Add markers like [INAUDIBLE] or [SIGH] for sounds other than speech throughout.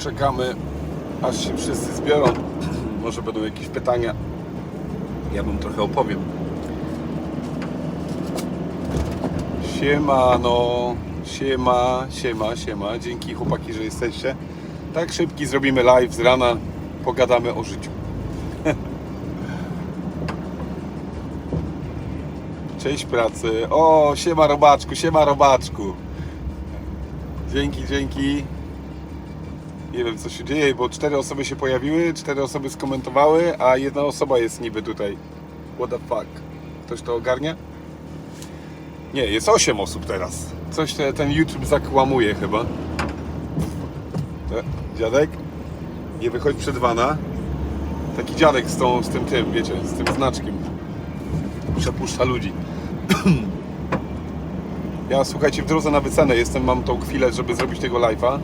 poczekamy, aż się wszyscy zbiorą. Może będą jakieś pytania. Ja wam trochę opowiem. Siema, no. Siema, siema, siema. Dzięki chłopaki, że jesteście. Tak szybki zrobimy live z rana. Pogadamy o życiu. [LAUGHS] Cześć pracy. O, siema robaczku, siema robaczku. Dzięki, dzięki. Nie wiem co się dzieje, bo cztery osoby się pojawiły, cztery osoby skomentowały, a jedna osoba jest niby tutaj. What the fuck? Ktoś to ogarnia? Nie, jest osiem osób teraz. Coś te, ten YouTube zakłamuje chyba. E, Dziadek? Nie wychodź przed wana. Taki dziadek z, tą, z tym tym, wiecie, z tym znaczkiem. Przepuszcza ludzi. [CLEARS THROAT] Ja słuchajcie, w drodze na wycenę jestem, mam tą chwilę, żeby zrobić tego live'a.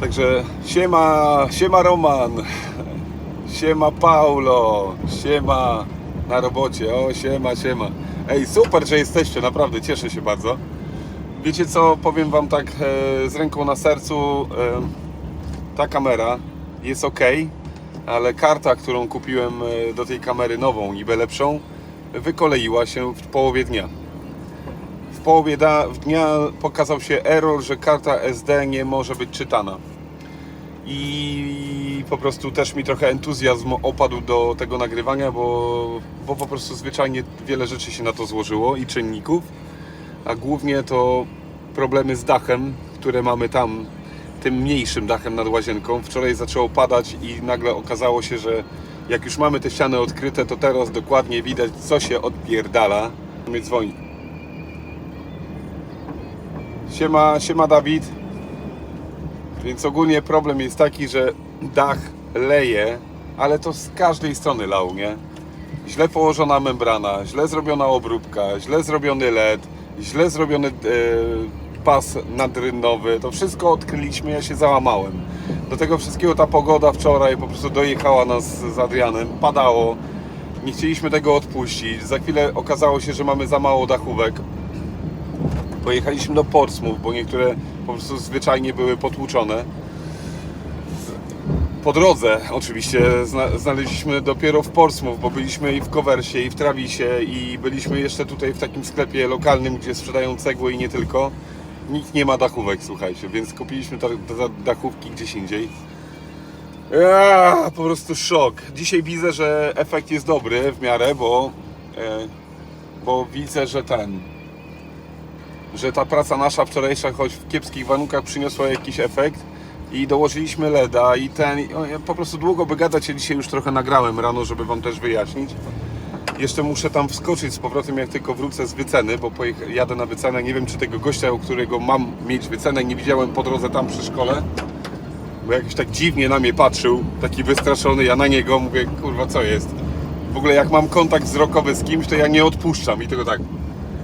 Także siema, siema Roman, siema Paulo, siema na robocie, o siema, siema. Ej, super, że jesteście, naprawdę, cieszę się bardzo. Wiecie co, powiem wam tak e, z ręką na sercu, e, ta kamera jest ok, ale karta, którą kupiłem e, do tej kamery nową, niby lepszą, wykoleiła się w połowie dnia. W połowie dnia pokazał się error, że karta SD nie może być czytana. I po prostu też mi trochę entuzjazm opadł do tego nagrywania, bo, bo po prostu zwyczajnie wiele rzeczy się na to złożyło i czynników, a głównie to problemy z dachem, które mamy tam, tym mniejszym dachem nad łazienką. Wczoraj zaczęło padać i nagle okazało się, że jak już mamy te ściany odkryte, to teraz dokładnie widać, co się odpierdala. Mnie dzwoni. Siema, siema Dawid. Więc ogólnie problem jest taki, że dach leje, ale to z każdej strony lał, nie? Źle położona membrana, źle zrobiona obróbka, źle zrobiony LED, źle zrobiony e, pas nadrynowy. To wszystko odkryliśmy, ja się załamałem. Do tego wszystkiego ta pogoda wczoraj po prostu dojechała nas z Adrianem, padało. Nie chcieliśmy tego odpuścić. Za chwilę okazało się, że mamy za mało dachówek. Pojechaliśmy do Portsmouth, bo niektóre po prostu zwyczajnie były potłuczone. Po drodze oczywiście zna, znaleźliśmy dopiero w Portsmouth, bo byliśmy i w Coversie, i w Travisie, i byliśmy jeszcze tutaj w takim sklepie lokalnym, gdzie sprzedają cegły i nie tylko. Nikt nie ma dachówek, słuchajcie, więc kupiliśmy dachówki gdzieś indziej. Ja, po prostu szok. Dzisiaj widzę, że efekt jest dobry w miarę, bo, e, bo widzę, że ten, że ta praca nasza wczorajsza, choć w kiepskich warunkach przyniosła jakiś efekt i dołożyliśmy LEDa i ten, ja po prostu długo by gadać, ja dzisiaj już trochę nagrałem rano, żeby Wam też wyjaśnić. Jeszcze muszę tam wskoczyć z powrotem, jak tylko wrócę z wyceny, bo jadę na wycenę. Nie wiem, czy tego gościa, u którego mam mieć wycenę, nie widziałem po drodze tam przy szkole. Bo jakiś tak dziwnie na mnie patrzył, taki wystraszony, ja na niego mówię, kurwa, co jest? W ogóle jak mam kontakt wzrokowy z kimś, to ja nie odpuszczam i tego tak.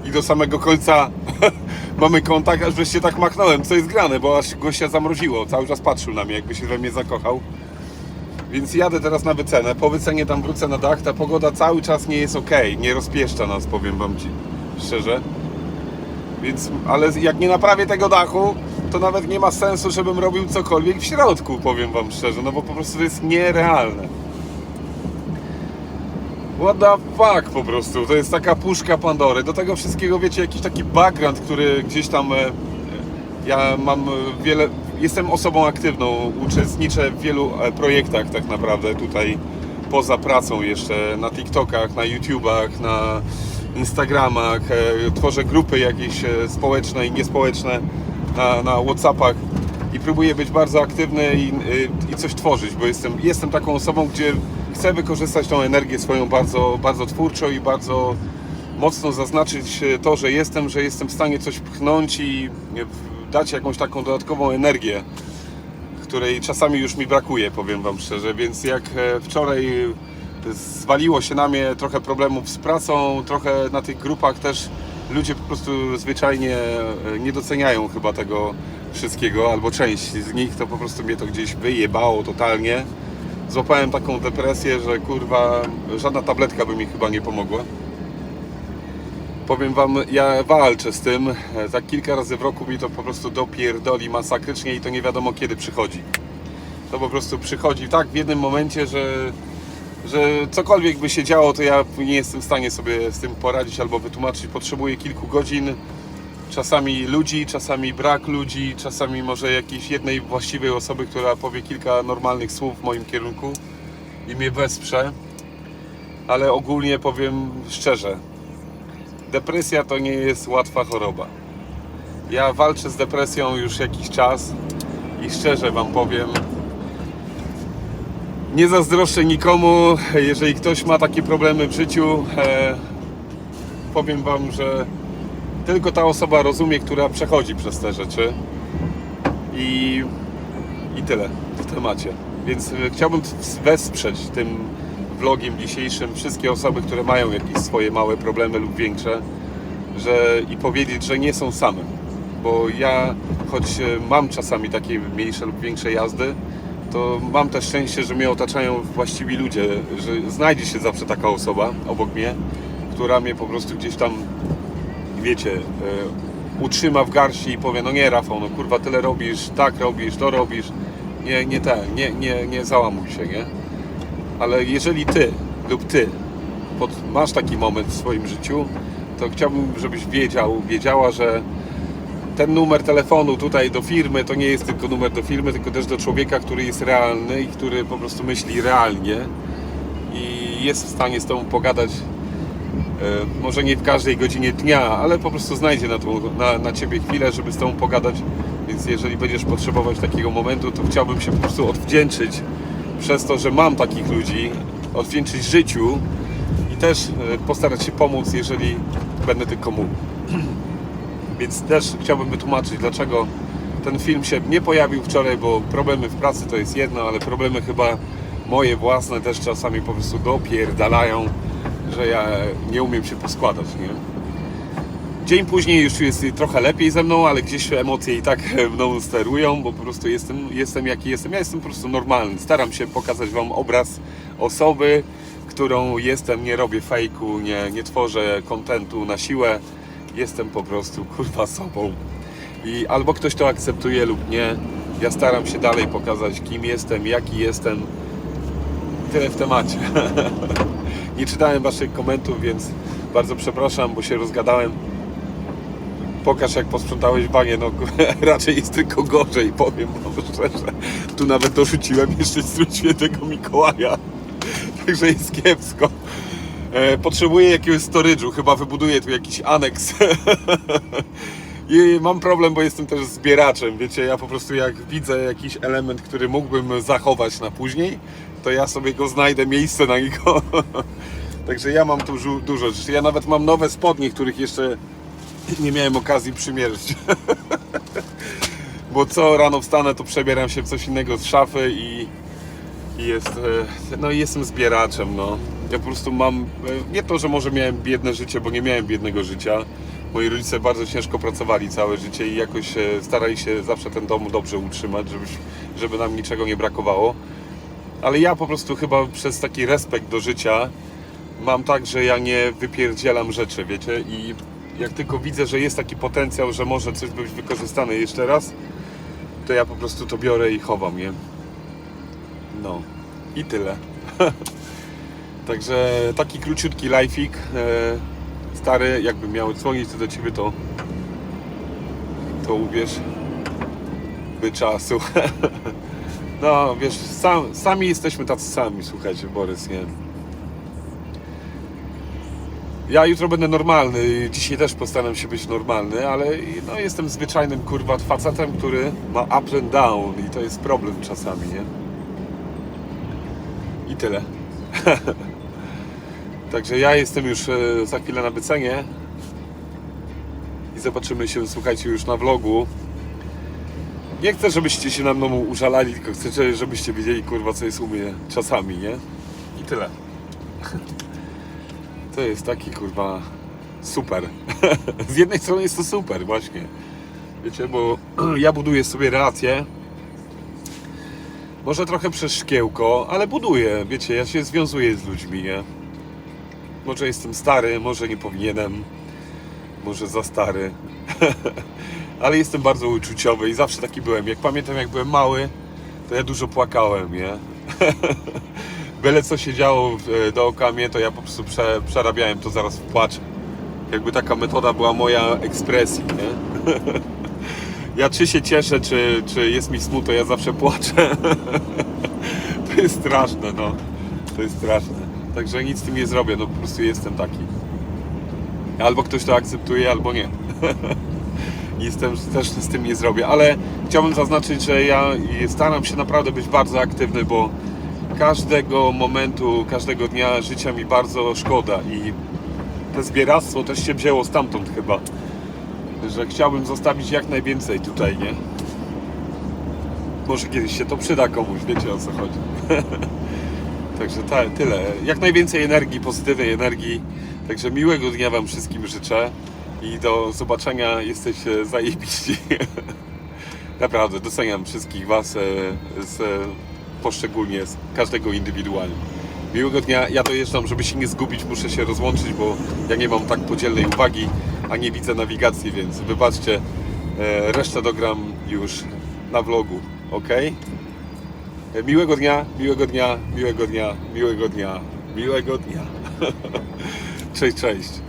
I do samego końca [LAUGHS] mamy kontakt, aż wreszcie tak machnąłem, co jest grane, bo aż gościa zamroziło, cały czas patrzył na mnie, jakby się we mnie zakochał. Więc jadę teraz na wycenę, po wycenie tam wrócę na dach, ta pogoda cały czas nie jest ok, nie rozpieszcza nas, powiem Wam Ci szczerze. Więc, ale jak nie naprawię tego dachu, to nawet nie ma sensu, żebym robił cokolwiek w środku, powiem Wam szczerze, no bo po prostu to jest nierealne. What the fuck po prostu, to jest taka puszka Pandory. Do tego wszystkiego wiecie, jakiś taki background, który gdzieś tam e, ja mam e, wiele, jestem osobą aktywną, uczestniczę w wielu e, projektach tak naprawdę tutaj poza pracą jeszcze, na TikTokach, na YouTubach, na Instagramach, tworzę grupy jakieś społeczne i niespołeczne na, na Whatsappach i próbuję być bardzo aktywny i, i coś tworzyć, bo jestem, jestem taką osobą, gdzie chcę wykorzystać tą energię swoją bardzo, bardzo twórczo i bardzo mocno zaznaczyć e, to, że jestem, że jestem w stanie coś pchnąć i e, dać jakąś taką dodatkową energię, której czasami już mi brakuje, powiem Wam szczerze, więc jak e, wczoraj zwaliło się na mnie trochę problemów z pracą, trochę na tych grupach też ludzie po prostu zwyczajnie nie doceniają chyba tego wszystkiego, albo część z nich to po prostu mnie to gdzieś wyjebało totalnie. Złapałem taką depresję, że kurwa żadna tabletka by mi chyba nie pomogła. Powiem wam, ja walczę z tym. Tak kilka razy w roku mi to po prostu dopierdoli masakrycznie i to nie wiadomo kiedy przychodzi. To po prostu przychodzi tak w jednym momencie, że, że cokolwiek by się działo, to ja nie jestem w stanie sobie z tym poradzić albo wytłumaczyć. Potrzebuję kilku godzin, czasami ludzi, czasami brak ludzi, czasami może jakiejś jednej właściwej osoby, która powie kilka normalnych słów w moim kierunku i mnie wesprze. Ale ogólnie powiem szczerze, depresja to nie jest łatwa choroba. Ja walczę z depresją już jakiś czas i szczerze Wam powiem, nie zazdroszczę nikomu, jeżeli ktoś ma takie problemy w życiu. E, powiem Wam, że tylko ta osoba rozumie, która przechodzi przez te rzeczy i, i tyle w temacie. Więc e, chciałbym wesprzeć tym vlogiem dzisiejszym wszystkie osoby, które mają jakieś swoje małe problemy lub większe że, i powiedzieć, że nie są same. Bo ja, choć e, mam czasami takie mniejsze lub większe jazdy, to mam też szczęście, że mnie otaczają właściwi ludzie, że znajdzie się zawsze taka osoba obok mnie, która mnie po prostu gdzieś tam, wiecie, e, utrzyma w garści i powie, no nie Rafał, no kurwa tyle robisz, tak robisz, to robisz, nie, nie ten, nie, nie, nie załamuj się, nie? Ale jeżeli ty lub ty pod, masz taki moment w swoim życiu, to chciałbym, żebyś wiedział, wiedziała, że ten numer telefonu tutaj do firmy to nie jest tylko numer do firmy, tylko też do człowieka, który jest realny i który po prostu myśli realnie i jest w stanie z tobą pogadać. E, Może nie w każdej godzinie dnia, ale po prostu znajdzie na, na, na ciebie chwilę, żeby z tobą pogadać. Więc jeżeli będziesz potrzebować takiego momentu, to chciałbym się po prostu odwdzięczyć przez to, że mam takich ludzi, odwdzięczyć życiu i też e, postarać się pomóc, jeżeli będę tylko mógł. Więc też chciałbym wytłumaczyć, dlaczego ten film się nie pojawił wczoraj, bo problemy w pracy to jest jedno, ale problemy chyba moje własne też czasami po prostu dopierdalają, że ja nie umiem się poskładać, nie? Dzień później już jest trochę lepiej ze mną, ale gdzieś emocje i tak [LAUGHS] mną sterują, bo po prostu jestem, jestem jaki jestem. Ja jestem po prostu normalny. Staram się pokazać Wam obraz osoby, którą jestem. Nie robię fejku, nie, nie tworzę kontentu na siłę. Jestem po prostu kurwa sobą. I albo ktoś to akceptuje lub nie. Ja staram się dalej pokazać, kim jestem, jaki jestem. Tyle w temacie. [LAUGHS] nie czytałem Waszych komentów, więc bardzo przepraszam, bo się rozgadałem pokaż jak posprzątałeś banie, no [LAUGHS] raczej jest tylko gorzej, powiem wam szczerze. Tu nawet dorzuciłem jeszcze strój świętego Mikołaja, [LAUGHS] także jest kiepsko. E, potrzebuję jakiegoś storage'u, chyba wybuduję tu jakiś aneks. I mam problem, bo jestem też zbieraczem, wiecie, ja po prostu jak widzę jakiś element, który mógłbym zachować na później, to ja sobie go znajdę, miejsce na niego. [LAUGHS] Także ja mam tu dużo rzeczy. Ja nawet mam nowe spodnie, których jeszcze nie miałem okazji przymierzyć. [LAUGHS] Bo co rano wstanę, to przebieram się w coś innego z szafy i, i jest, e, no jestem zbieraczem, no. Ja po prostu mam, e, nie to, że może miałem biedne życie, bo nie miałem biednego życia. Moi rodzice bardzo ciężko pracowali całe życie i jakoś e, starali się zawsze ten dom dobrze utrzymać, żeby, żeby nam niczego nie brakowało. Ale ja po prostu chyba przez taki respekt do życia mam tak, że ja nie wypierdzielam rzeczy, wiecie, i jak tylko widzę, że jest taki potencjał, że może coś być wykorzystane jeszcze raz, to ja po prostu to biorę i chowam je. No i tyle. [LAUGHS] Także taki króciutki lifeik. E, stary, jakbym miał dzwonić do ciebie, to to uwierz, by czasu. [LAUGHS] No, wiesz, sam, sami jesteśmy tacy sami, słuchajcie, Borys, nie? Ja jutro będę normalny, dzisiaj też postaram się być normalny, ale no, jestem zwyczajnym kurwa facetem, który ma up and down i to jest problem czasami, nie? I tyle. [LAUGHS] Także ja jestem już e, za chwilę na Bycenie i zobaczymy się, słuchajcie, już na vlogu. Nie chcę, żebyście się na mną użalali, tylko chcę, żebyście wiedzieli, kurwa, co jest u mnie czasami, nie? I tyle. [LAUGHS] To jest taki kurwa super. [LAUGHS] Z jednej strony jest to super właśnie. Wiecie, bo [CLEARS THROAT] ja buduję sobie relacje. Może trochę przez szkiełko, ale buduję. Wiecie, ja się związuję z ludźmi, nie? Może jestem stary, może nie powinienem. może za stary. [LAUGHS] Ale jestem bardzo uczuciowy i zawsze taki byłem. Jak pamiętam, jak byłem mały, to ja dużo płakałem, nie? [LAUGHS] Byle co się działo e, dookoła mnie, to ja po prostu prze, przerabiałem to zaraz w płacz. Jakby taka metoda była moja ekspresji, nie? [LAUGHS] Ja czy się cieszę, czy, czy jest mi smutno, ja zawsze płaczę. [LAUGHS] To jest straszne, no. To jest straszne. Także nic z tym nie zrobię, no po prostu jestem taki. Albo ktoś to akceptuje, albo nie. Nic też, też z tym nie zrobię, ale chciałbym zaznaczyć, że ja staram się naprawdę być bardzo aktywny, bo każdego momentu, każdego dnia życia mi bardzo szkoda i to zbieractwo też się wzięło stamtąd chyba, że chciałbym zostawić jak najwięcej tutaj, nie? Może kiedyś się to przyda komuś, wiecie o co chodzi. [LAUGHS] Także ta, tyle. Jak najwięcej energii, pozytywnej energii. Także miłego dnia Wam wszystkim życzę i do zobaczenia. Jesteście zajebiści. [LAUGHS] Naprawdę, doceniam wszystkich Was e, z, poszczególnie, z każdego indywidualnie. Miłego dnia. Ja dojeżdżam, żeby się nie zgubić, muszę się rozłączyć, bo ja nie mam tak podzielnej uwagi, a nie widzę nawigacji, więc wybaczcie. E, Resztę dogram już na vlogu, ok? Miłego dnia, miłego dnia, miłego dnia, miłego dnia, miłego dnia. [LAUGHS] Cześć, cześć.